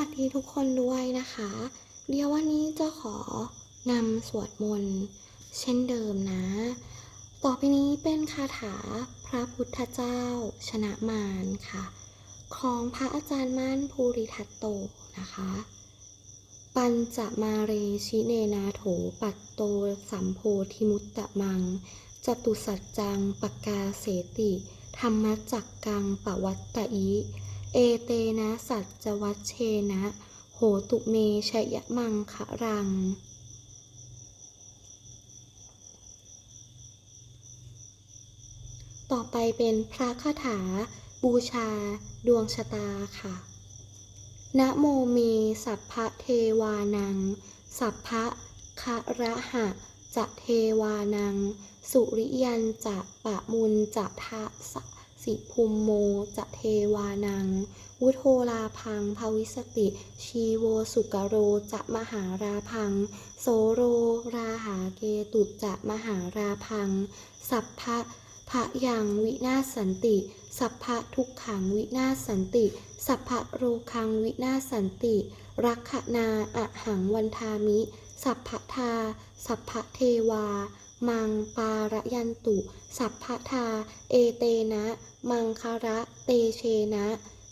วัสดีทุกคนด้วยนะคะ เดี๋ยววันนี้จะขอนำสวดมนต์เช่นเดิมนะ ต่อไปนี้เป็นคาถาพระพุทธเจ้า ชนะมารค่ะ ของพระอาจารย์มั่นภูริทัตโตนะคะ ปัญจมาเรชิเนนาโถปัตโตสัมโพธิมุตตะมังจตุสัจจังปกกาเสติ ธรรมจักกังปวัตตอิ เอเตนะสัจจวัชเชนะ โหตุเมชยมังคะรัง ต่อไปเป็นพระคาถา บูชา ดวงชะตาค่ะ นะโมเม สัพพะเทวานัง สัพพะคะระหะ จะเทวานัง สุริยันจะปะมุนจะทะสะ สิภูมโม จะเทวานัง วุโทลาพังภวิสติ ชีโวสุกโร จะมหาราพัง โสโร ราหาเกตุจะมหาราพัง สัพพะพะยังวินาศสันติ สัพพะทุกขังวินาศสันติ สัพพะโรคังวินาศสันติ รักขนาอะหังวันทามิ สัพพะทา สัพพะเทวา มังปาระยันตุ สัพพทา เอเตนะ มังคาระเตเชนะ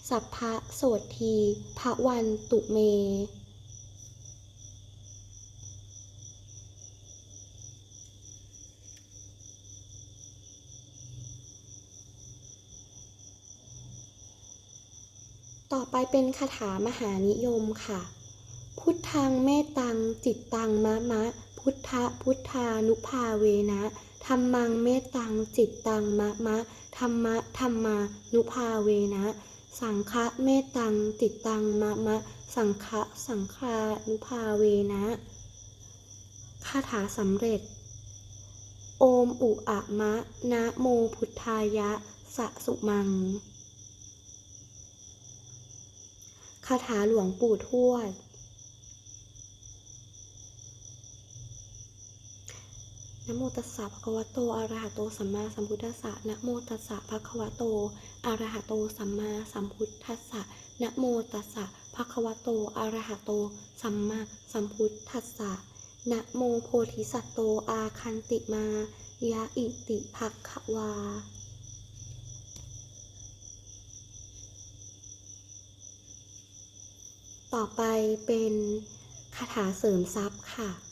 สัพพะโสทีพระวันตุเม ต่อไปเป็นคาถามหานิยมค่ะ พุทธังเมตัง จิตตังมะมะ พุทธะพุทธานุภาเวนะธรรมังเมตตังจิตตังมะมะธรรมะธรรมานุภาเวนะ สังฆะเมตตังจิตตังมะมะ สังฆะสังฆานุภาเวนะคาถาสำเร็จ โอมอุอะมะนะโมพุทธายะ สะสุมังคาถาหลวงปู่ทวด นะโมตัสสะภะคะวะโตอะระหะโตสัมมาสัมพุทธัสสะนะโมตัสสะภะคะวะโตอะระหะโตสัมมาสัมพุทธัสสะนะโมตัสสะภะคะวะโตอะระหะโตสัมมาสัมพุทธัสสะนะโมโพธิสัตโตอาคันติมายะอิติภะคะวาต่อไปเป็นคาถาเสริมทรัพย์ค่ะ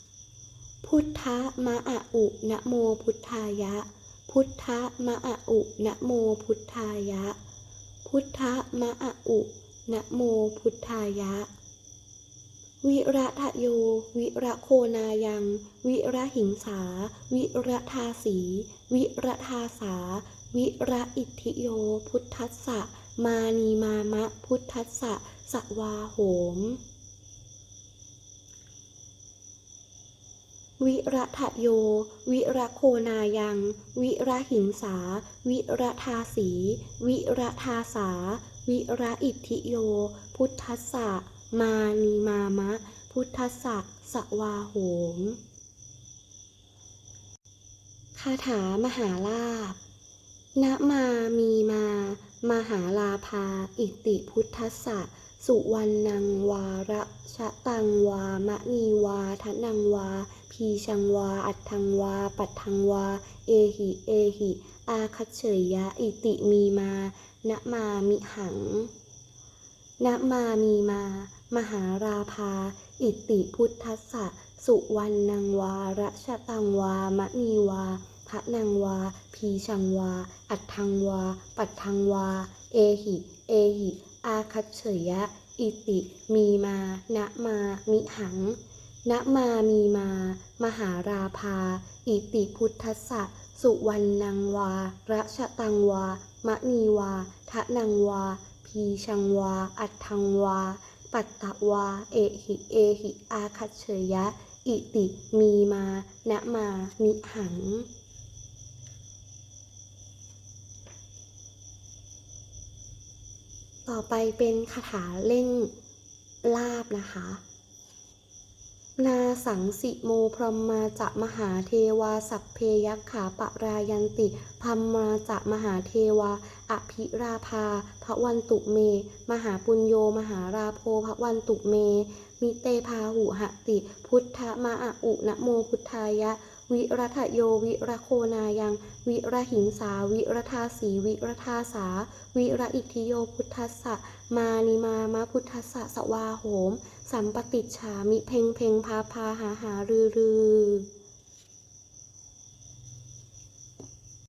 พุทธะมะอะอุนะโมพุทธายะ พุทธะมะอะอุนะโมพุทธายะ พุทธะมะอะอุนะโมพุทธายะ วิระทะโย วิระโคนายัง วิระหิงสา วิระทาสี วิระทาสา วิระอิทธิโย พุทธัสสะ มานีมามะ พุทธัสสะสวาโหม วิระทะโย วิระโคนายัง วิระหิงสา วิระทาสี วิระทาสา วิระอิทธิโย พุทธัสสะ มานีมามะ พุทธัสสะสวาโหมคาถามหาลาภนะมามีมา มหาลาภา อิติพุทธัสสะ สุวรรณังวาระชะตังวามะนีวาทะนังวา พีชังวา อัตถังวา ปัตถังวา เอหิ เอหิ อาคัจเฉยยะ อิติมีมา นะมามิหัง นะมามีมา มหาราภา อิติพุทธัสสะ สุวรรณังวาระชะตังวามะนีวาพระนังวา พีชังวา อัตถังวา ปัตถังวา เอหิ เอหิ อาคัจเฉยะ อิติ มีมา นะมา มิหัง นะมามีมา มหาราภา อิติพุทธะสุวรรณังวาระชะตังวา มะนีวา ทะนังวา พีชังวา อัตังวา ปัตตะวา เอหิ เอหิ อาคัจเฉยะ อิติมีมานะมามิหังต่อไปเป็นคาถาเร่งลาบนะคะ นาสังสิโมพรหมาจะมหาเทวาสัพเพยักขาปะรายันติพัมมาจะมหาเทวา อภิราภาพระวันตุเม มหาปุญโยมหาราโพพระวันตุเม มิเตพาหุหติ พุทธมาอะอุนะโมพุทธายะ วิรัทโยวิรโคนายัง วิระหิงสา วิรทาสีวิรทาสา วิระอิทธิโยพุทธัสสะมานิมามะพุทธัสสะสวาโหม สัมปติฉามิเพ่งเพ่งพาพาหาหารือรือ